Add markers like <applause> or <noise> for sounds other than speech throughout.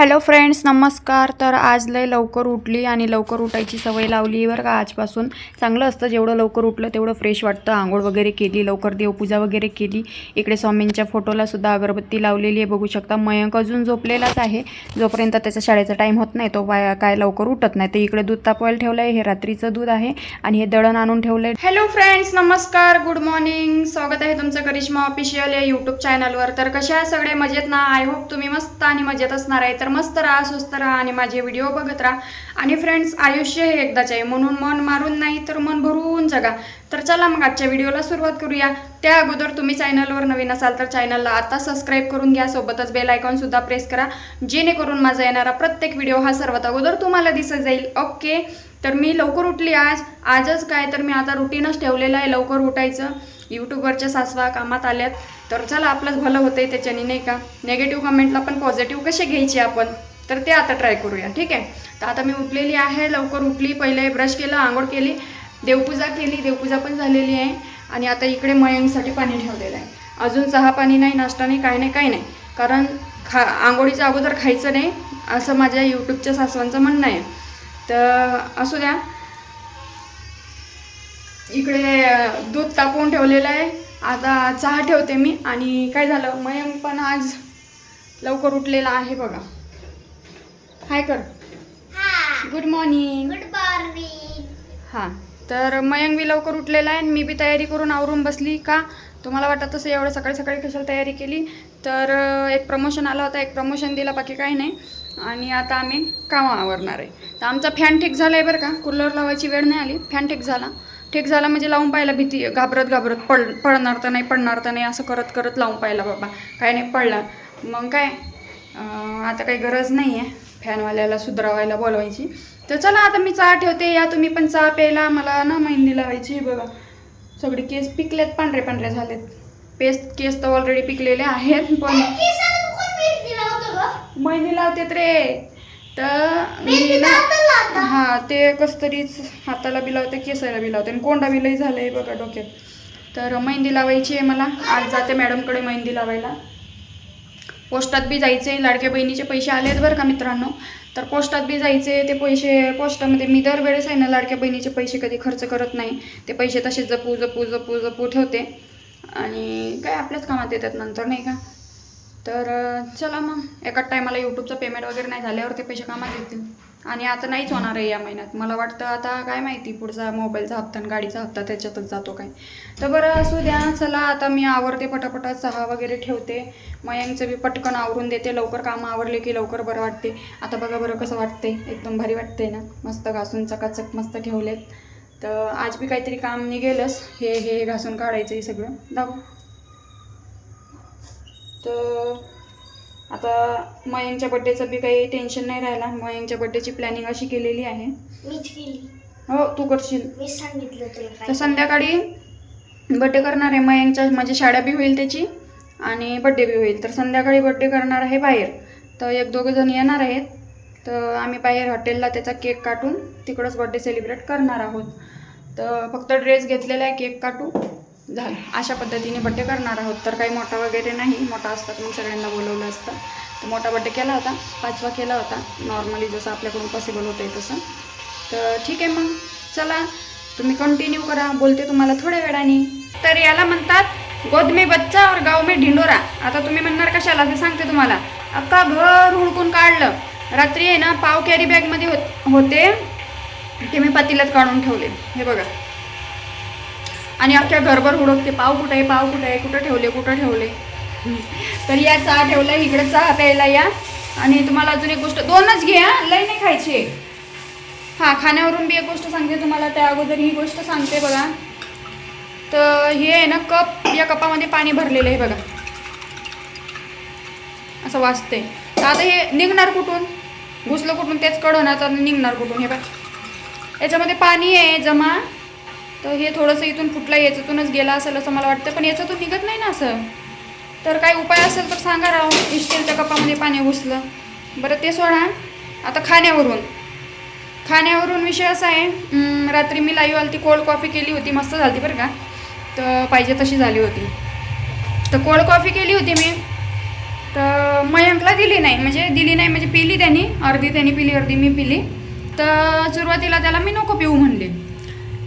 Hello friends नमस्कार. तर आज लय लवकर उठली आणि लवकर उठायची सवय लावली. बरं का आजपासून चांगलं असतं. जेवढं लवकर उठलं तेवढं फ्रेश वाटतं. आंघोळ वगैरे केली लवकर देवपूजा वगैरे केली. इकडे स्वामींच्या फोटोलासुद्धा अगरबत्ती लावलेली आहे. बघू शकता मयंक अजून झोपलेलाच आहे. जोपर्यंत त्याचा शाळेचा टाईम होत नाही तो बाय काय लवकर उठत नाही. तर इकडे दूध तापवायला ठेवलं आहे हे रात्रीचं दूध आहे आणि हे दळण आणून ठेवलं आहे हॅलो फ्रेंड्स नमस्कार. गुड मॉर्निंग स्वागत आहे तुमचं करिश्मा ऑफिशियल या यूट्यूब चॅनलवर तर कशा सगळे मजेत ना? आय होप तुम्ही मस्त आणि मजेत असणार आहे. तर मस्त राहा स्वस्त राहा आणि माझे व्हिडिओ बघत राहा. आणि फ्रेंड्स आयुष्य हे एकदाच आहे. म्हणून मन मारून नाही तर मन भरून जगा. तर चला मग आजच्या व्हिडिओला सुरुवात करूया. त्या अगोदर तुम्ही चॅनलवर नवीन असाल तर चॅनलला आता सबस्क्राईब करून घ्या. सोबतच बेल आयकॉन सुद्धा प्रेस करा. जेणेकरून माझा येणारा प्रत्येक व्हिडिओ हा सर्वात अगोदर तुम्हाला दिसत जाईल. ओके तर मी लवकर उठली आज. आजच काय तर मी आता रुटीनच ठेवलेलं आहे. लवकर उठायचं. यूट्यूबवरच्या सासवा कामात आल्यात. तर चला आपलंच भलं होतंय त्याच्याने नाही का? नेगेटिव्ह कमेंटला पण पॉझिटिव्ह कसे घ्यायचे आपण? तर ते आता ट्राय करूया ठीक आहे? तर आता मी उठलेली आहे. लवकर उठली. पहिले ब्रश केलं आंघोळ केली. देवपूजा केली. देवपूजा पण झालेली आहे. आणि आता इकडे मयंकसाठी पाणी ठेवलेलं आहे. अजून चहा पाणी नाही नाश्ता नाही काही नाही काही नाही. कारण खा आंघोळीच्या अगोदर खायचं नाही असं माझ्या यूट्यूबच्या सासवांचं म्हणणं आहे. तर असू द्या. इकडे दूध तापवून ठेवलेलं आहे. आता चहा ठेवते मी आणि काय झालं मयंक पण आज लवकर उठलेला आहे बघा. हाय कर. गुड मॉर्निंग गुड मॉर्निंग हां. तर मयंक बी लवकर उठलेला आहे आणि मी बी तयारी करून आवरून बसली का? तुम्हाला वाटत तसं एवढं सकाळी सकाळी कशाला तयारी केली? तर एक प्रमोशन आला होता. एक प्रमोशन दिला बाकी काही नाही. आणि आता आम्ही कामं आवरणार आहे. तर आमचा फॅन ठीक झाला आहे बरं का? कूलर लावायची वेळ नाही आली. फॅन ठीक झाला. ठीक झाला म्हणजे लावून पाहिला भीती घाबरत घाबरत पड पडणार तर नाही पडणार तर नाही असं करत करत लावून पाहिला बाबा. काही नाही पडला. मग काय? आता काही गरज नाही आहे फॅनवाल्याला सुधरावायला बोलवायची. तर चला आता मी चहा ठेवते. या तुम्ही पण चहा प्यायला. मला ना मेहंदी लावायची बघा. सगळे केस पिकलेत पांढरे पांढरे झालेत. पेस्ट केस तर ऑलरेडी पिकलेले आहेत पण मेहंदी लावतेत रे. तर मी ना हा ते कस तरीच हाताला बी लावते केसाला बी लावते. आणि कोंडा बी लई झालंय बघा डोक्यात. तर मेहंदी लावायची आहे मला. आज जाते मॅडमकडे मेहंदी लावायला. पोस्टात बी जायचे लाडक्या बहिणीचे पैसे आलेत बरं का मित्रांनो? तर पोस्टात बी जायचे ते पैसे पोस्टामध्ये मी दरवेळेस आहे ना लाडक्या बहिणीचे पैसे कधी खर्च करत नाही. ते पैसे तसे जपू जपू जपू जपू ठेवते. आणि काय आपल्याच कामात येतात नंतर नाही का? तर चला मग. एकाच टायमाला यूट्यूबचं पेमेंट वगैरे नाही झाल्यावर ते पैसे कामात येतील. आणि आता नाहीच होणार आहे या महिन्यात. मला वाटतं आता काय माहिती पुढचा मोबाईलचा हप्ता आणि गाडीचा हप्ता त्याच्यातच जातो काय. तर बरं असू द्या. चला आता मी आवरते पटापटा चहा वगैरे ठेवते. मयांचं बी पटकन आवरून देते. लवकर कामं आवरले की लवकर बरं वाटते. आता बघा बरं कसं वाटते. एकदम भारी वाटते ना. मस्त घासून चकाचक मस्त ठेवलेत. तर आज बी काहीतरी काम निघेलच. हे हे घासून काढायचं हे सगळं. दाखव तर आता मयंकच्या बड्डेचं बी काही टेन्शन नाही राहिला. मयंकच्या बड्डेची प्लॅनिंग अशी केलेली आहे. मीच केली. हो तू करशील. मी सांगितलं तुला तर संध्याकाळी बड्डे करणार आहे मयंकच्या म्हणजे शाळा बी होईल त्याची आणि बड्डे बी होईल. तर संध्याकाळी बड्डे करणार आहे बाहेर. तर एक दोघं जण येणार आहेत. तर आम्ही बाहेर हॉटेलला त्याचा केक काटून तिकडंच बड्डे सेलिब्रेट करणार आहोत. तर फक्त ड्रेस घेतलेला आहे केक काटू. झालं. अशा पद्धतीने बड्डे करणार आहोत. तर काही मोठा वगैरे नाही. मोठा असतात मग सगळ्यांना बोलवलं असतं. तर मोठा बड्डे केला होता. पाचवा केला होता. नॉर्मली जसं आपल्याकडून पॉसिबल होतं आहे तसं. तर ठीक आहे मग. चला तुम्ही कंटिन्यू करा. बोलते तुम्हाला थोड्या वेळाने. तर याला म्हणतात गोद में बच्चा और गाव में ढिंडोरा. आता तुम्ही म्हणणार कशाला? ते सांगते तुम्हाला. अख्खा घर हुडकून काढलं. रात्री आहे ना पाव कॅरी बॅगमध्ये होत होते. ते मी पातीलात काढून ठेवले. हे बघा. आणि अख्ख्या घरभर हुडकते पाव कुठं आहे पाव कुठं आहे कुठं ठेवले कुठं ठेवले? तर या चहा ठेवला इकडे चहा प्यायला या. आणि तुम्हाला अजून एक गोष्ट दोनच घ्या लई नाही खायची. हां खाण्यावरून बी एक गोष्ट सांगते तुम्हाला त्या अगोदर ही गोष्ट सांगते बघा. तर हे आहे ना कप या कपामध्ये पाणी भरलेलं आहे बघा. असं वाचते तर आता हे निघणार कुठून? घुसलं कुठून? तेच कळवणार तर निघणार कुठून? हे बघा. याच्यामध्ये पाणी आहे जमा. तर हे थोडंसं इथून फुटला याच्यातूनच गेला असेल असं मला वाटतं. पण याच्यातून निघत नाही ना असं. तर काही उपाय असेल तर सांगा राव. इस्टीलच्या कपामध्ये पाणी घुसलं? बरं ते सोडा. आता खाण्यावरून. खाण्यावरून विषय असा आहे रात्री मी लाईव्ह आली ती कोल्ड कॉफी केली होती. मस्त झाली बरं का? तर पाहिजे तशी झाली होती. तर कोल्ड कॉफी केली होती मी. तर तर मयंकला दिली नाही. म्हणजे दिली नाही म्हणजे पिली त्यांनी. अर्धी त्यांनी पिली अर्धी मी पिली. तर सुरुवातीला त्याला मी नको पिऊ म्हणले.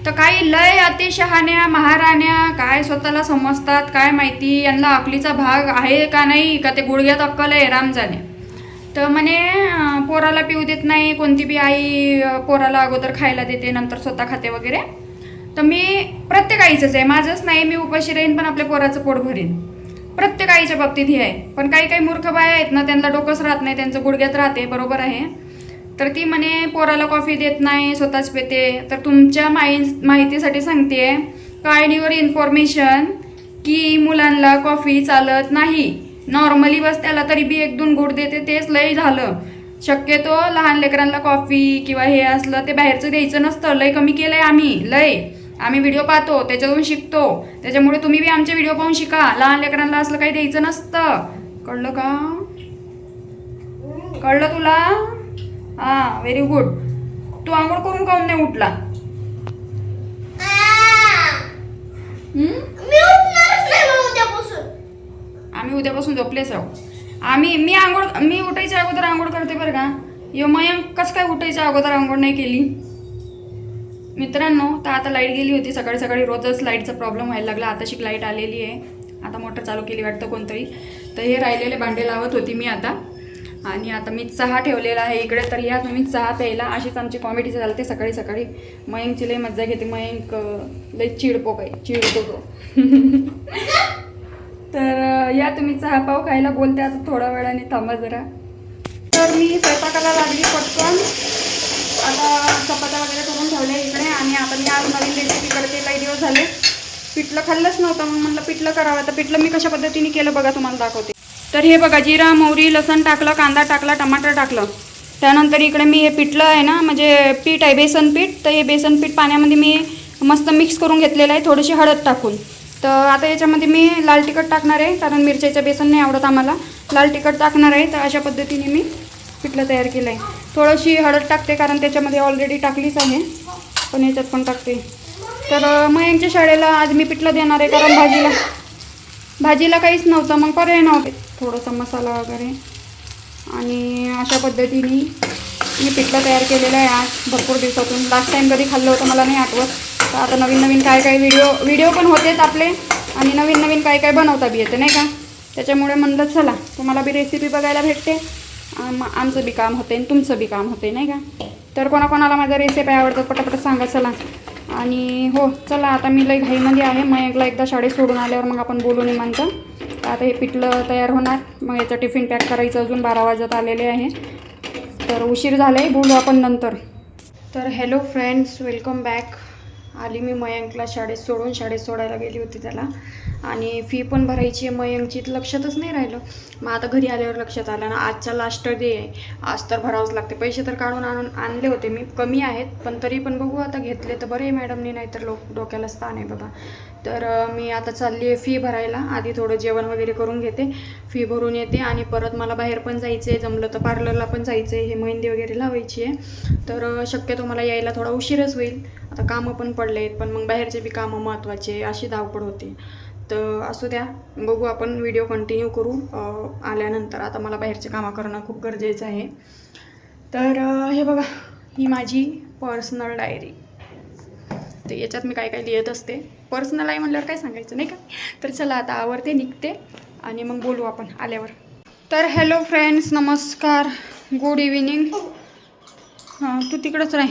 तर काही लय अतिशहाण्या महाराण्या काय स्वतःला समजतात काय माहिती यांना अकलीचा भाग आहे का नाही का ते गुडघ्यात अक्कल आहे राम जाणे तर म्हणे पोराला पिऊ देत नाही कोणती बी आई पोराला अगोदर खायला देते नंतर स्वतः खाते वगैरे. तर मी प्रत्येक आईचंच आहे माझंच नाही मी उपाशी राहीन पण आपल्या पोराचं पोट भरीन. प्रत्येक आईच्या बाबतीत ही आहे. पण काही काही मूर्ख बाया आहेत ना त्यांना डोकंच राहत नाही त्यांचं गुडघ्यात राहते बरोबर आहे. तर ती म्हणे पोराला कॉफी देत नाही स्वतःच पेते. तर तुमच्या माहि माहितीसाठी सांगते कायडीवर इन्फॉर्मेशन की मुलांना कॉफी चालत नाही. नॉर्मली बस त्याला तरी बी एक दोन गुड देते तेच लय झालं. शक्यतो लहान लेकरांना कॉफी किंवा हे असलं ते बाहेरचं द्यायचं नसतं. लय कमी केलं आहे आम्ही लय. आम्ही व्हिडिओ पाहतो त्याच्यातून शिकतो. त्याच्यामुळे तुम्ही बी आमचे व्हिडिओ पाहून शिका. लहान लेकरांना असलं काही द्यायचं नसतं. कळलं का? कळलं तुला? हा व्हेरी गुड तू आंघोळ करून काऊन नाही उठला? आम्ही उद्यापासून झोपलेच राहू आम्ही मी आंघोळ मी उठायच्या अगोदर आंघोळ करते बरं का? यो मयंक कसं काय उठायच्या अगोदर आंघोळ नाही केली? मित्रांनो तर आता लाइट गेली होती सकाळी सकाळी रोजच लाईटचा प्रॉब्लेम व्हायला लागला. आता शिक लाइट आलेली आहे. आता मोटर चालू केली वाटतं कोणतरी. तर हे राहिलेले भांडे लावत होती मी आता. आणि आता मी चहा ठेवलेला आहे. इकडे तर या तुम्ही चहा प्यायला. अशीच आमची कॉमेडी चालते सकाळी सकाळी. मयंकची लई मज्जा घेते. मयंक लई चिडपो काय चिडतो तो तर या तुम्ही चहा पाव खायला बोलते. आता थोड्या वेळाने थांबा जरा. तर मी स्वयंपाकाला लागली पटकन. आता चपात्या वगैरे करून ठेवल्या इकडे. आणि आता मी आज नवीन रेसिपी करते. काही दिवस झाले. पिठलं खाल्लंच नव्हतं. मग म्हटलं पिठलं करावं. तर पिठलं मी कशा पद्धतीने केलं बघा तुम्हाला दाखवते. तर हे बघा जिरा मोहरी लसण टाकलं कांदा टाकला टमाटर टाकलं. त्यानंतर इकडे मी हे पिठलं आहे ना म्हणजे पीठ आहे बेसन पीठ. तर हे बेसन पीठ पाण्यामध्ये मी मस्त मिक्स करून घेतलेलं आहे थोडीशी हळद टाकून. तर आता याच्यामध्ये मी लाल तिखट टाकणार आहे कारण मिरच्याचं बेसन नाही आवडत आम्हाला. लाल तिखट टाकणार आहे तर अशा पद्धतीने मी पिठलं तयार केलं आहे. थोडीशी हळद टाकते कारण त्याच्यामध्ये ऑलरेडी टाकलीच आहे. पण याच्यात पण टाकते. तर मग यांच्या शाळेला आज मी पिठलं देणार आहे कारण भाजीला भाजीला काहीच नव्हतं मग पर्याय नव्हते. थोडासा मसाला वगैरे. आणि अशा पद्धतीने मी पिठलं तयार केलेलं आहे आज भरपूर दिवसातून. लास्ट टाईम कधी खाल्लं होतं मला नाही आठवत. तर आता नवीन नवीन काय काय व्हिडिओ व्हिडिओ पण होतेच आपले. आणि नवीन नवीन काय काय बनवता बी येते नाही का? त्याच्यामुळे म्हणलं चला तुम्हाला बी रेसिपी बघायला भेटते. आमचं बी काम होते आणि तुमचं बी काम होते नाही का? तर कोणाकोणाला माझा रेसिपी आवडतात पटापट सांगा चला. आणि हो चला आता मी लई घाईमध्ये आहे. मग एकला एकदा शाळेत सोडून आल्यावर मग आपण बोलू निमांत तर आता हे पिठलं तयार होणार. मग याचं टिफिन पॅक करायचं अजून बारा वाजत आलेले आहे. तर उशीर झाला आहे बोलू आपण नंतर. तर हॅलो फ्रेंड्स वेलकम बॅक. आली मी मयंकला शाळेत सोडून शाळेत सोडायला गेली होती त्याला. आणि फी पण भरायची आहे मयंकची तर लक्षातच नाही राहिलं. मग आता घरी आल्यावर लक्षात आलं ना आजचा लास्ट डे आहे. आज तर भरावंच लागते. पैसे तर काढून आणून आणले होते. मी कमी आहेत पण तरी पण बघू आता घेतले तर बरे मॅडमनी नाही तर लोक डोक्याला स्थान आहे बाबा. तर मी आता चालली आहे फी भरायला. आधी थोडं जेवण वगैरे करून घेते. फी भरून येते आणि परत मला बाहेर पण जायचं आहे जमलं तर पार्लरला पण जायचं आहे हे मेहंदी वगैरे लावायची आहे तर शक्यतो मला यायला थोडा उशीरच होईल. आता कामं पण पडले आहेत पण मग बाहेरचे बी कामं महत्त्वाचे अशी धावपळ होते. तर असू द्या. बघू आपण व्हिडिओ कंटिन्यू करू. आल्यानंतर. आता मला बाहेरचे कामं करणं खूप गरजेचं आहे. तर हे बघा. ही माझी पर्सनल डायरी तर याच्यात मी काय काय लिहित असते? पर्सनल आहे म्हणल्यावर काय सांगायचं नाही का? तर चला आता आवरते निघते आणि मग बोलू आपण आल्यावर. तर हॅलो फ्रेंड्स नमस्कार. गुड इव्हिनिंग हां तू तिकडंच राह.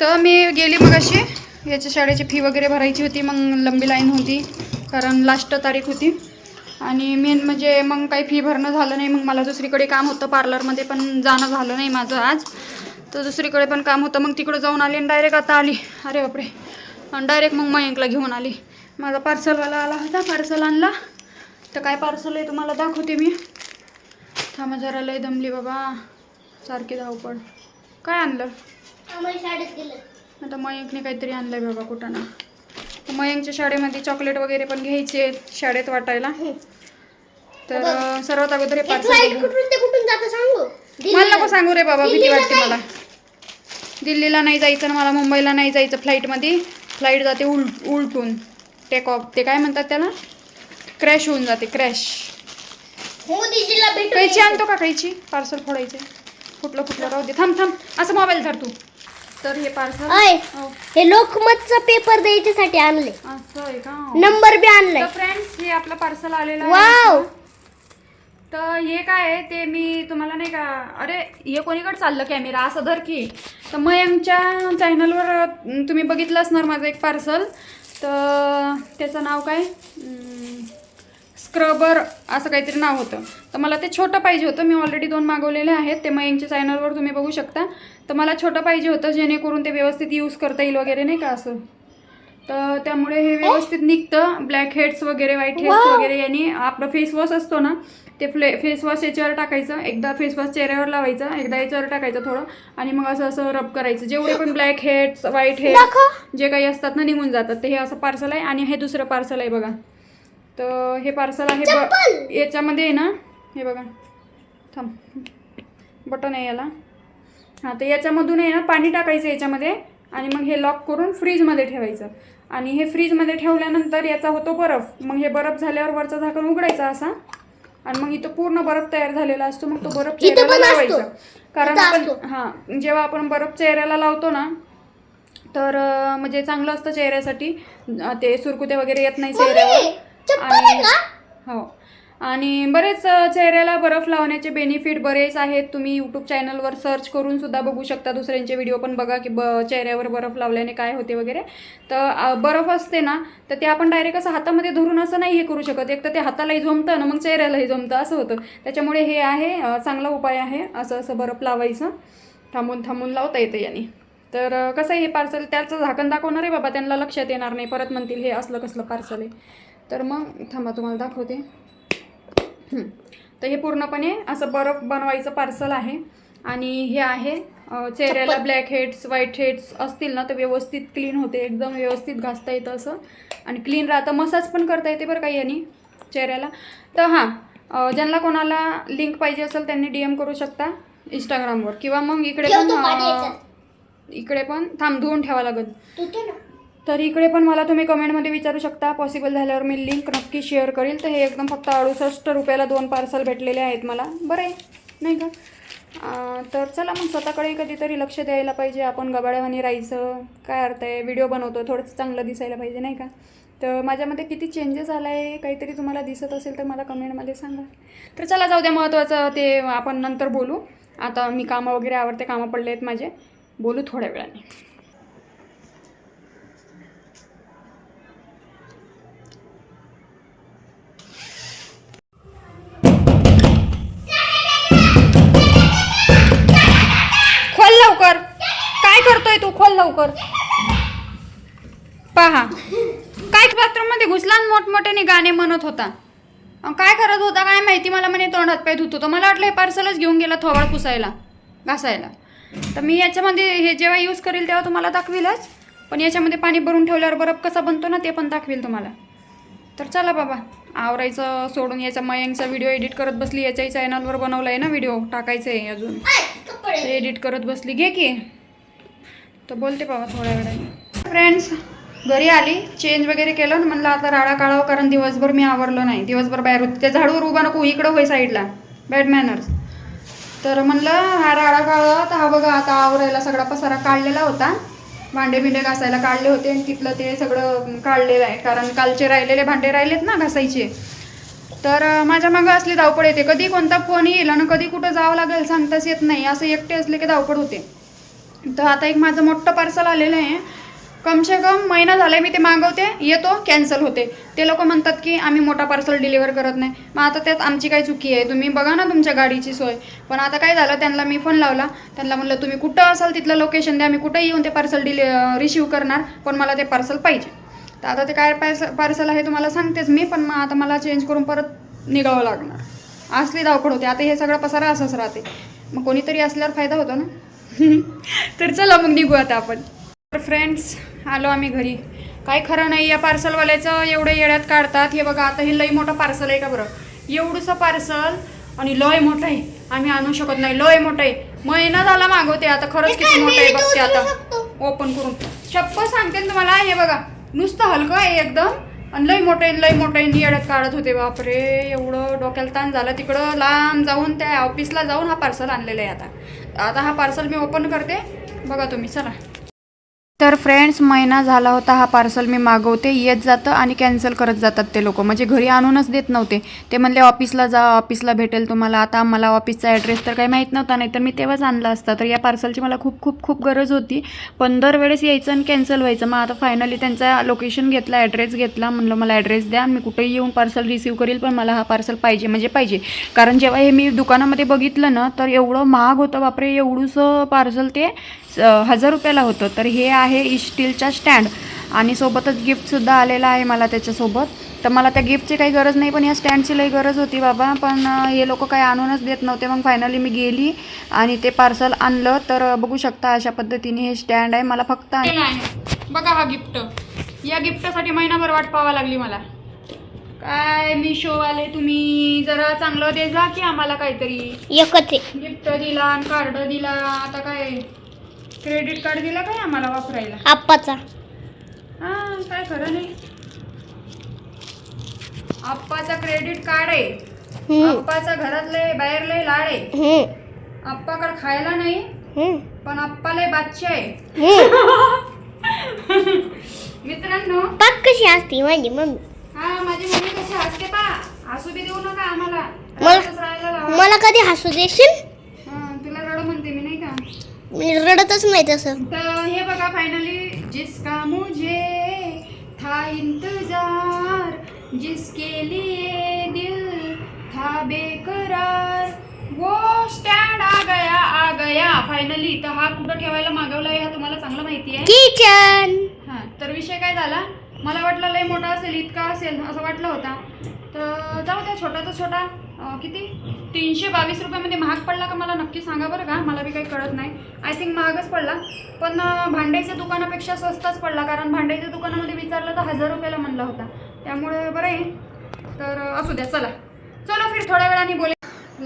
तर मी गेली मग अशी याच्या शाळेची फी वगैरे भरायची होती मग लंबी लाईन होती कारण लास्ट तारीख होती. आणि मेन म्हणजे मग काही फी भरणं झालं नाही मग मला दुसरीकडे काम होतं पार्लरमध्ये पण जाणं झालं नाही माझं आज. तर दुसरीकडे पण काम होतं. मग तिकडं जाऊन आली आणि डायरेक्ट आता आली. अरे बापरे. आणि डायरेक्ट मग मयंकला घेऊन आली. माझा पार्सलवाला आला होता. पार्सल आणला. तर काय पार्सल आहे तुम्हाला दाखवते मी. थांबा जरा लय दमली बाबा. सारखी धावपळ. काय आणलं? आता मयंकने काहीतरी आणलंय बाबा कुठं ना. तर मयंकच्या शाळेमध्ये चॉकलेट वगैरे पण घ्यायचे आहेत शाळेत वाटायला. तर अं, सर्वात अगोदर हे पार्सल कुठून ते कुठून जातं सांगू? मला नको सांगू रे बाबा भीती वाटते मला. दिल्लीला नाही जायचं ना मला मुंबईला नाही जायचं फ्लाईटमध्ये. फ्लाईट जाते उल उलटून. टेक ऑफ ते काय म्हणतात त्याला? क्रॅश होऊन जाते क्रॅश कैची आणतो का कैची? पार्सल फोडायचे. फुटलं फुटलं राहू दे. थांब थांब. असं मोबाईल धर तू. तर हे पार्सल अय हे. लोकमतचा पेपर द्यायच्यासाठी आणले असं आहे का? नंबर बी आणलाय. तर फ्रेंड्स हे आपलं पार्सल आलेलं वाव. तर हे काय आहे ते मी तुम्हाला नाही का अरे हे कोणीकडे चाललं कॅमेरा असं धर की. तर मयंकच्या चॅनलवर तुम्ही बघितलं असणार माझं एक पार्सल तर त्याचं नाव काय? स्क्रबर असं काहीतरी नाव होतं. तर मला ते छोटं पाहिजे होतं. मी ऑलरेडी दोन मागवलेले आहेत. ते मयंकच्या चॅनलवर तुम्ही बघू शकता. तर मला छोटं पाहिजे होतं जेणेकरून ते व्यवस्थित यूज करता येईल वगैरे नाही का असं. तर त्यामुळे हे व्यवस्थित निघतं. ब्लॅक हेड्स वगैरे व्हाईट हेड्स. वगैरे यांनी आपलं फेस वॉश असतो ना ते फ्ले फेस वॉश याच्यावर टाकायचं एकदा फेस वॉश चेहऱ्यावर लावायचं एकदा याच्यावर टाकायचं थोडं आणि मग असं असं रब करायचं. जेवढे पण ब्लॅक हेड्स व्हाईट हेड्स दाखव. जे काही असतात ना निघून जातात. ते हे असं पार्सल आहे आणि हे दुसरं पार्सल आहे बघा. तर हे पार्सल आहे. याच्यामध्ये आहे ना हे बघा. थांब. बटन आहे याला. हां तर याच्यामधून आहे ना पाणी टाकायचं याच्यामध्ये आणि मग हे लॉक करून फ्रीजमध्ये ठेवायचं. आणि हे फ्रीजमध्ये ठेवल्यानंतर याचा होतो बर्फ. मग हे बर्फ झाल्यावर वरचा झाकण उघडायचा असा. आणि मग इथं पूर्ण बर्फ तयार झालेला असतो मग तो बर्फ चेहऱ्याला. लावायचा. कारण आपण. हां जेव्हा आपण बर्फ चेहऱ्याला लावतो ना तर म्हणजे चांगलं असतं चेहऱ्यासाठी. ते सुरकुते वगैरे येत नाही चेहऱ्यावर. का? हो. आणि बरेच चेहऱ्याला बर्फ लावण्याचे बेनिफिट बरेच आहेत. तुम्ही यूट्यूब चॅनलवर सर्च करून सुद्धा बघू शकता. दुसऱ्यांचे व्हिडिओ पण बघा की ब चेहऱ्यावर बर्फ लावल्याने काय होते वगैरे. तर बर्फ असते ना तर ते आपण डायरेक्ट असं हातामध्ये धरून असं नाही हे करू शकत. एक तर ते हातालाही झोमतं ना मग चेहऱ्यालाही जमतं. असं होतं. त्याच्यामुळे हे आहे चांगला उपाय आहे असं असं बर्फ लावायचं. थांबून थांबून लावता येतं याने. तर कसं आहे हे पार्सल त्याचं झाकण दाखवणार आहे बाबा. त्यांना लक्षात येणार नाही. परत म्हणतील हे असलं कसलं पार्सल आहे. तर मग थांबा तुम्हाला दाखवते. <clears throat> तर हे पूर्णपणे असं बर्फ बनवायचं पार्सल आहे. आणि हे आहे चेहऱ्याला ब्लॅक हेड्स व्हाईट हेड्स असतील ना तर व्यवस्थित क्लीन होते. एकदम व्यवस्थित घासता येतं असं. आणि क्लीन राहतं. मसाज पण करता येते बरं का यांनी चेहऱ्याला. तर हां ज्यांना कोणाला लिंक पाहिजे असेल त्यांनी डी एम करू शकता इंस्टाग्रामवर किंवा मग इकडे पण. इकडे पण थांब धुवून ठेवा लागेल. तर इकडे पण मला तुम्ही कमेंटमध्ये विचारू शकता. पॉसिबल झाल्यावर मी लिंक नक्की शेअर करेल. तर हे एकदम फक्त अडुसष्ट रुपयाला दोन पार्सल भेटलेले आहेत मला. बरं आहे नाही का? तर चला मग स्वतःकडे कधीतरी लक्ष द्यायला पाहिजे. आपण गबाड्यावानी राहायचं. काय अर्थ आहे? व्हिडिओ बनवतो. थोडंसं चांगलं दिसायला पाहिजे नाही का? तर माझ्यामध्ये किती चेंजेस आला आहे काहीतरी तुम्हाला दिसत असेल तर मला कमेंटमध्ये सांगा. तर चला जाऊ द्या महत्त्वाचं ते आपण नंतर बोलू. आता मी कामं वगैरे आवडते कामं पडले आहेत माझे. बोलू थोड्या वेळाने. करतोय तू? खोल लवकर. पहा. काय बाथरूममध्ये घुसला मोठमोठ्याने गाणे म्हणत होता. काय करत होता काय माहिती? मला म्हणे तोंडात पाय धुत. होतं मला वाटलं हे पार्सलच घेऊन गेला थोबाड पुसायला घासायला. तर मी याच्यामध्ये हे जेव्हा यूज करेल तेव्हा तुम्हाला दाखवीलच. पण याच्यामध्ये पाणी भरून ठेवल्यावर बर्फ कसा बनतो ना ते पण दाखवेल तुम्हाला. तर चला बाबा. आवरायचं सोडून याचा मयंकचा व्हिडिओ एडिट करत बसली. याच्याही चॅनलवर बनवला आहे ना व्हिडिओ टाकायचं आहे अजून एडिट करत बसली. घे की. तर बोलते बाबा थोड्या वेळाने. फ्रेंड्स घरी आली चेंज वगैरे केलं आणि म्हणलं आता राडा काढावं कारण दिवसभर मी आवरलो नाही. दिवसभर बाहेर होते. त्या झाडूवर उभा नको इकडं होय साईडला. बॅड मॅनर्स तर म्हणलं हा राडा काढा. तर हा बघा आता आवरायला सगळा पसारा काढलेला होता. भांडे बिंडे घासायला काढले होते आणि तिथलं ते सगळं काढलेलं आहे. कारण कालचे राहिलेले भांडे राहिलेत ना घासायचे. तर माझ्या मागं असली धावपळ येते. कधी कोणता फोन येईल आणि कधी कुठं जावं लागेल सांगताच येत नाही. असं एकटे असले की धावपळ होते. तर आता एक माझं मोठं पार्सल आलेलं आहे. कमसे कम महिना झाला मी ते मागवते. येतो कॅन्सल होते. ते लोक म्हणतात की आम्ही मोठा पार्सल डिलिव्हर करत नाही. मग आता त्यात आमची काय चुकी आहे. तुम्ही बघा ना तुमच्या गाडीची सोय. पण आता काय झालं त्यांना मी फोन लावला. त्यांना म्हणलं तुम्ही कुठं असाल तिथलं लोकेशन द्या. मी कुठं येऊन ते पार्सल डिलि रिसिव्ह करणार. पण मला ते पार्सल पाहिजे. तर आता ते काय पार्सल पार्सल आहे तुम्हाला सांगतेच मी. पण मग आता मला चेंज करून परत निघावं लागणार. असली धावपड होते. आता हे सगळं पसारा असंच राहते. मग कोणीतरी असल्यावर फायदा होतो ना? <laughs> तर चला मग निघू आता आपण. तर फ्रेंड्स आलो आम्ही घरी. काय खरं नाही या पार्सलवाल्याचं एवढं येड्यात काढतात. हे बघा आता हे लई मोठं पार्सल आहे का बरं? एवढंसं पार्सल आणि लय मोठं आहे. आम्ही आणू शकत नाही. लय मोठं आहे. महिना झाला मागवते आता. खरंच किती मोठं आहे बघते आता. ओपन करून. शप्प सांगते ना तुम्हाला. हे बघा नुसतं हलकं आहे एकदम. आणि लई मोठे लई मोठे येड्यात काढत होते बापरे एवढं डोक्याला ताण झालं. तिकडं लांब जाऊन त्या ऑफिसला जाऊन हा पार्सल आणलेला आहे आता. आता हा पार्सल मी ओपन करते. बघा तुम्ही चला. तर फ्रेंड्स महिना झाला होता हा पार्सल मी मागवते. येत जातं आणि कॅन्सल करत जातात ते लोक. म्हणजे घरी आणूनच देत नव्हते. ते म्हणले ऑफिसला जा ऑफिसला भेटेल तुम्हाला. आता मला ऑफिसचा ॲड्रेस तर काही माहीत नव्हता. नाही तर मी तेव्हाच आणला असता. तर या पार्सलची मला खूप खूप खूप गरज होती. पण दरवेळेस यायचं आणि कॅन्सल व्हायचं. मग आता फायनली त्यांचा लोकेशन घेतला ॲड्रेस घेतला. म्हणलं मला ॲड्रेस द्या. मी कुठेही येऊन पार्सल रिसीव्ह करेल पण मला हा पार्सल पाहिजे म्हणजे पाहिजे. कारण जेव्हा हे मी दुकानामध्ये बघितलं ना तर एवढं महाग होतं. बापरे! एवढूसं पार्सल ते हजार रुपयाला होतं. तर हे आहे स्टीलचा स्टँड. आणि सोबतच गिफ्टसुद्धा आलेला आहे मला त्याच्यासोबत. तर मला त्या गिफ्टची काही गरज नाही पण या स्टँडची लई गरज होती बाबा. पण हे लोक काही आणूनच देत नव्हते. मग फायनली मी गेली आणि ते पार्सल आणलं. तर बघू शकता अशा पद्धतीने हे स्टँड आहे. मला फक्त बघा हा गिफ्ट या गिफ्टसाठी महिनाभर वाट पाहावा लागली मला. काय मी शोवाले तुम्ही? जरा चांगलं दे जा की आम्हाला काहीतरी. एकच आहे. गिफ्ट दिला आणि कार्ड दिला. आता काय? क्रेडिट कार्ड दिला काय आम्हाला वापरायला. आप्पाचा. हा काय खरं नाही. आप्पाचा क्रेडिट कार्ड आहे. हम्म, आप्पाचा घरातले बाहेरले लाड आहे. हम्म, आप्पाकडे खायला नाही हम्म, पण आप्पाले बादशा आहे. हम्म. मित्रांनो. पाक कशी असते माझी मम्मी. हा माझी मम्मी कशी हसते पा. हसू बी देऊ नका आम्हाला. मला- रडतच राहायला लावा. मला कधी हसू देशील हा, तुला रड म्हणते मी नाही का मी रडतच नाही तसं तर हे बघा फायनली जिसका मुझे था इंतजार जिसके लिए दिल था बेकरार वो स्टँड आ गया आ गया. फायनली तर हा कुठं ठेवायला मागवला हा तुम्हाला चांगलं माहिती आहे. किचन हां तर विषय काय झाला? मला वाटलं लय मोठा असेल इतका असेल असं वाटलं होता. तर जाऊ द्या छोटा तर छोटा. किती? तीनशे बावीस रुपयामध्ये महाग पडला का मला? नक्की सांगा बरं का? मला बी काही कळत नाही. आय थिंक महागच पडला. पण भांड्याच्या दुकानापेक्षा स्वस्ताच पडला. कारण भांड्याच्या दुकानामध्ये विचारलं तर हजार रुपयाला म्हणला होता. त्यामुळे बरं आहे. तर असू द्या. चला. चलो फिर थोड्या वेळाने बोले.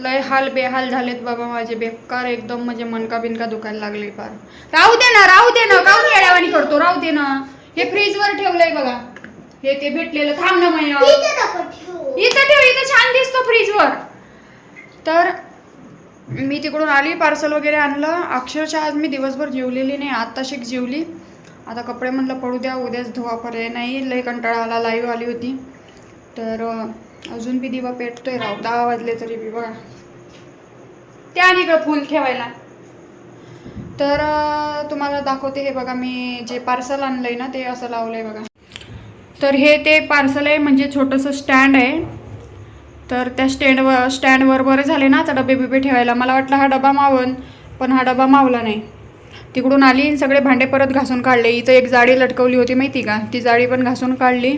लय हाल बेहाल झालेत बाबा माझे. बेकार एकदम म्हणजे मनका बिनका दुखायला लागले फार. राहू दे ना राहू दे ना. काहून येड्यावानी करतो? राहू दे ना. हे फ्रीजवर ठेवलंय बघा. हे ते भेटलेलं. थांब ना मैया. इथं ठेव इथं छान दिसतो फ्रीजवर तर मी तिकडून आली पार्सल वगैरे आणलं. अक्षरशः आज मी दिवसभर जेवलेली नाही आत्ताशिक जेवली. आता कपडे म्हणलं पडू द्या उद्याच धुवा पर्याय नाही लय कंटाळा आला लाईव्ह आली होती. तर अजून बी दिवा पेटतोय राव दहा वाजले तरी बी बघा. त्या इकडं फुल ठेवायला. तर तुम्हाला दाखवते हे बघा मी जे पार्सल आणलंय ना ते असं लावलंय बघा. तर हे ते पार्सल आहे म्हणजे छोटंसं स्टँड आहे. तर त्या स्टँडवर स्टँडवर बरे झाले ना आता डबे बिबे ठेवायला. मला वाटलं हा डबा मावन पण हा डबा मावला नाही. तिकडून आली सगळे भांडे परत घासून काढले. इथं एक जाळी लटकवली होती माहिती का? ती जाळी पण घासून काढली.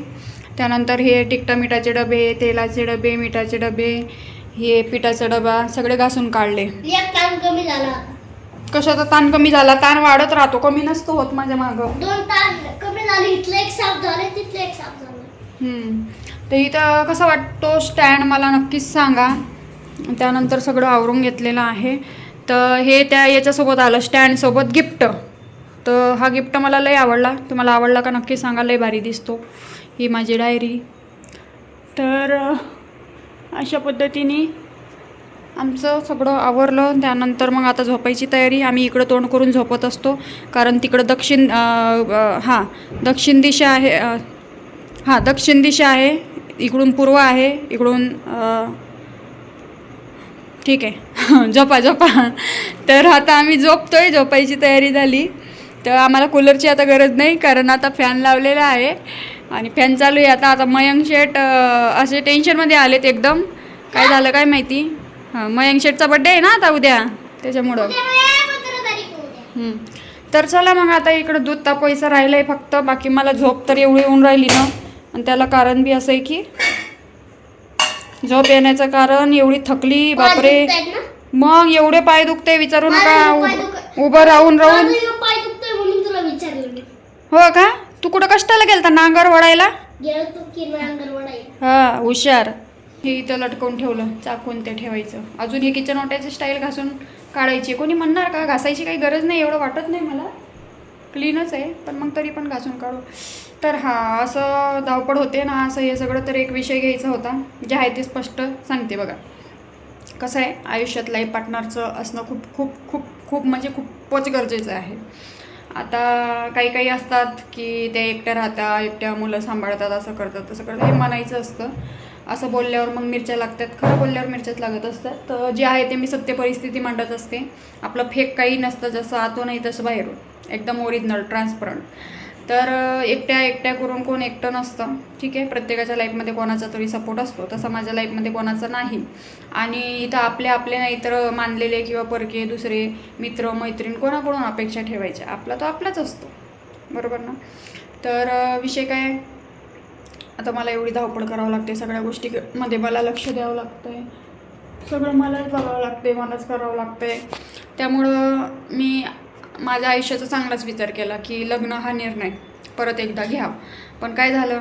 त्यानंतर हे टिकटा मिठाचे डबे तेलाचे डबे मिठाचे डबे हे पिठाचा डबा सगळे घासून काढले. एक कमी झाला. कशाचा ताण कमी झाला ताण वाढत राहतो कमी नसतो होत माझ्या मागं. दोन ताण कमी झाले इथलं एक साफ झालं तिथलं एक साफ झालं. हम्म. तर इथं कसं वाटतो स्टँड मला नक्कीच सांगा. त्यानंतर सगळं आवरून घेतलेलं आहे. तर हे त्या याच्यासोबत आलं स्टँडसोबत गिफ्ट. तर हा गिफ्ट मला लय आवडला. तुम्हाला आवडला का नक्की सांगा लय भारी दिसतो. ही माझी डायरी. तर अशा पद्धतीने आमचं सगळं आवरलं त्यानंतर मग आता झोपायची तयारी. आम्ही इकडं तोंड करून झोपत असतो. कारण तिकडं दक्षिण हां दक्षिण दिशा आहे हां दक्षिण दिशा आहे. इकडून पूर्व आहे इकडून ठीक आहे. <laughs> झोपा झोपा. तर आता आम्ही झोपतोय झोपायची तयारी झाली. तर आम्हाला कूलरची आता गरज नाही कारण आता फॅन लावलेला आहे. आणि फॅन चालू आहे. आता आता मयंक शेट असे टेन्शनमध्ये आलेत एकदम. काय झालं काय माहिती? हां मयंक शेटचा बड्डे आहे ना आता उद्या? त्याच्यामुळं. तर चला मग आता इकडं दूध तापवायचं राहिलं आहे फक्त बाकी मला झोप तर एवढी येऊन राहिली ना. आणि त्याला कारण बी असं आहे की झोप येण्याचं कारण एवढी थकली बापरे. मग एवढे पाय दुखते विचारू नका. माझे पाय उभ- दुख- उभं राहून राहून. पाय दुखतोय म्हणून तुला विचारलं मी. हो का? तू कुठं कष्टाला गेलता? नांगर वडायला? गेलो तू किरवा अंगणवाडी हा हुशार. हे इथं लटकवून ठेवलं चाकून ते ठेवायचं. अजून हे किचन ओट्याची स्टाईल घासून काढायची. कोणी म्हणणार का घासायची काही गरज नाही एवढं वाटत नाही मला. क्लीनच आहे पण मग तरी पण घासून काढू. तर हा असं धावपळ होते ना असं हे सगळं तर एक विषय घ्यायचा होता जे आहे ते स्पष्ट सांगते बघा. कसं आहे आयुष्यात लाईफ पार्टनरचं असणं खूप खूप खूप खूप म्हणजे खूपच गरजेचं आहे. आता काही काही असतात की ते एकट्या राहतात एकट्या मुलं सांभाळतात असं करतात तसं करतात हे म्हणायचं असतं. असं बोलल्यावर मग मिरच्या लागतात. खरं बोलल्यावर मिरच्याच लागत असतात. तर जे आहे ते मी सत्य परिस्थिती मांडत असते. आपलं फेक काही नसतं जसं आतो नाही तसं बाहेरून. एकदम ओरिजिनल ट्रान्सपरंट तर एकट्या एकट्या करून कोण एकटं नसतं. ठीक आहे? प्रत्येकाच्या लाईफमध्ये कोणाचा तरी सपोर्ट असतो. तसा माझ्या लाईफमध्ये कोणाचा नाही. आणि इथं आपले आपले नाही तर मानलेले किंवा परके दुसरे मित्र मैत्रीण कोणाकडून अपेक्षा ठेवायच्या? आपला तो आपलाच असतो. बरोबर ना? तर विषय काय आता मला एवढी धावपळ करावं लागते सगळ्या गोष्टीमध्ये मला लक्ष द्यावं लागतं आहे सगळं मलाच बघावं लागते मलाच करावं लागते त्यामुळं मी माझ्या आयुष्याचा चांगलाच विचार केला की लग्न हा निर्णय. परत एकदा घ्या. पण काय झालं?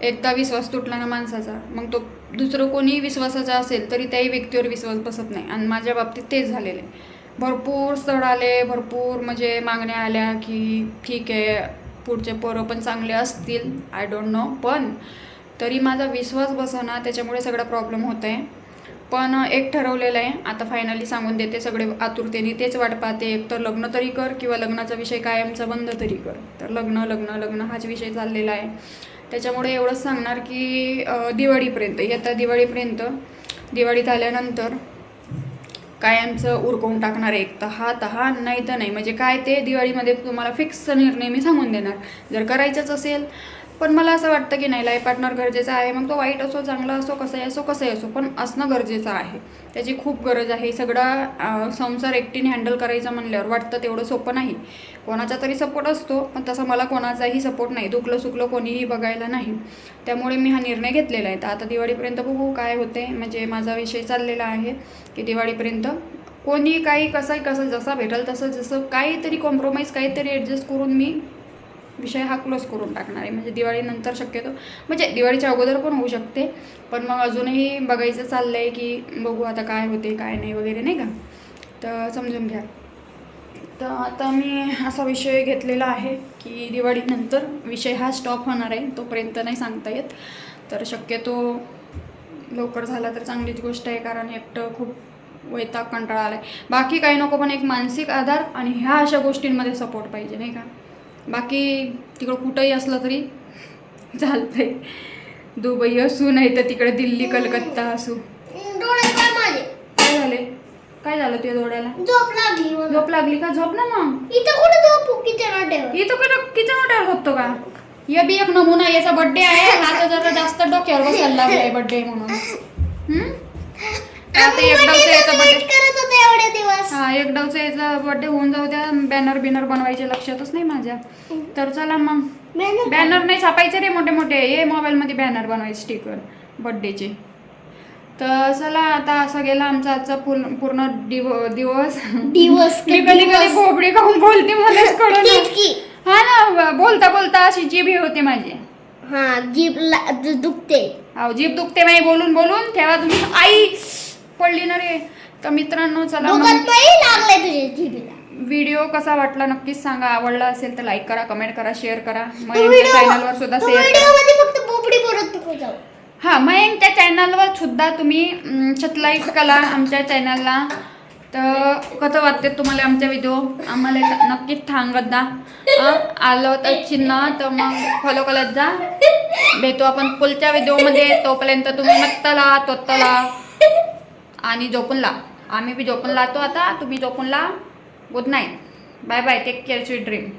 एकदा विश्वास तुटला ना माणसाचा. मग तो दुसरं कोणी विश्वासाचा असेल तरी त्याही व्यक्तीवर विश्वास बसत नाही. आणि माझ्या बाबतीत तेच झालेलं आहे. भरपूर स्थळ आले भरपूर म्हणजे मागण्या आल्या की ठीक आहे पुढचे पोरं पण चांगले असतील आय डोंट नो पण तरी माझा विश्वास बसना त्याच्यामुळे सगळा प्रॉब्लेम होत आहे पण एक ठरवलेलं आहे. आता फायनली सांगून देते सगळे आतुरतेने. तेच वाट पाहते. एक तर लग्न तरी कर किंवा लग्नाचा विषय कायमचा बंद तरी कर. तर लग्न लग्न लग्न हाच विषय चाललेला आहे. त्याच्यामुळे एवढंच सांगणार की दिवाळीपर्यंत. येत्या दिवाळीपर्यंत. दिवाळीत आल्यानंतर कायमचं उरकवून टाकणार आहे एक तर हा तहा नाही तर नाही. म्हणजे काय ते दिवाळीमध्ये तुम्हाला फिक्स निर्णय मी सांगून देणार. जर करायचंच असेल पण मला असं वाटतं की नाही लाईफ पार्टनर गरजेचा आहे. मग तो वाईट असो चांगला असो कसंही असो कसंही असो पण असणं गरजेचं आहे. त्याची खूप गरज आहे. सगळा संसार एकटीने हँडल करायचा म्हणल्यावर वाटतं तेवढं सोपं नाही. कोणाचा तरी सपोर्ट असतो पण तसा मला कोणाचाही सपोर्ट नाही. दुखलं सुकलं कोणीही बघायला नाही. त्यामुळे मी हा निर्णय घेतलेला आहे. तर आता दिवाळीपर्यंत बघू काय होते. म्हणजे माझा विषय चाललेला आहे की दिवाळीपर्यंत कोणी काही कसंही कसं जसा भेटेल तसं जसं काहीतरी कॉम्प्रोमाइज काहीतरी ॲडजस्ट करून मी विषय हा क्लोज करून टाकणार आहे. म्हणजे दिवाळीनंतर शक्यतो म्हणजे दिवाळीच्या अगोदर पण होऊ शकते. पण मग अजूनही बघायचं चाललं आहे की बघू आता काय होते काय नाही वगैरे नाही का? तर समजून घ्या. तर आता मी असा विषय घेतलेला आहे की दिवाळीनंतर विषय हा स्टॉप होणार आहे तोपर्यंत नाही सांगता येत. तर शक्यतो लवकर झाला तर चांगलीच गोष्ट आहे कारण एकटं खूप वैताग कंटाळा आला आहे बाकी काही नको पण एक मानसिक आधार आणि ह्या अशा गोष्टींमध्ये सपोर्ट पाहिजे नाही का? बाकी तिकडं कुठंही असलं तरी चालतं आहे दुबई असू नाही तर तिकडे दिल्ली कलकत्ता असू. काय काय झाले काय झालं तुझ्या डोळ्याला? झोप लागली झोप लागली का? झोप ना मग. इथं कुठे झोपू किचन इथं कुठं किचन वाट्यावर झोपतो का? ये बी एक नमुना याचा बर्थडे आहे. आता जरा जास्त डोक्यावर बसायला लागलाय बर्थडे म्हणून. आता एक डावचा याचा बर्थडे करत होते एवढे दिवस. हा एक डावचा याचा बर्थडे होऊन जाऊ द्या. बॅनर बिनर बनवायचे लक्षातच नाही माझ्या. तर चला मग. बॅनर नाही छापायचे रे मोठे मोठे. हे मोबाईलमध्ये बॅनर बनवायचे स्टिकर बड्डेचे तर चला आता असा गेला आमचा आजचा पूर्ण पूर्ण दिव दिवस. दिवस मी कधी कधी खोबडी खाऊन बोलते मलाच <laughs> कळलं तेच की. हा ना बोलता बोलता अशी जीभ हे होते माझी. हा जीभ ला- दुखते. अहो जीभ दुखते बाई बोलून बोलून ठेवा तुम्ही. आई! पडली ना रे. तर मित्रांनो चला मग लागले तुझ्या व्हिडिओ कसा वाटला नक्कीच सांगा. आवडला असेल तर लाईक करा कमेंट करा शेअर करा. व्हिडिओ चॅनलवर सुद्धा शेअर करा. हा मयंकच्या चॅनलवर सुद्धा तुम्ही लाईक करा आमच्या चॅनलला तर कसं वाटते तुम्हाला आमच्या व्हिडिओ आम्हाला नक्कीच सांगत जा. आलं तर चिन्ह तर मग फॉलो करत जा. भेटू आपण पुढच्या व्हिडिओमध्ये तोपर्यंत तुम्ही मत्तला तोत्तला. आणि झोपूनला आम्ही बी झोपून लातो आता. तुम्ही झोपून good night bye bye take care sweet dream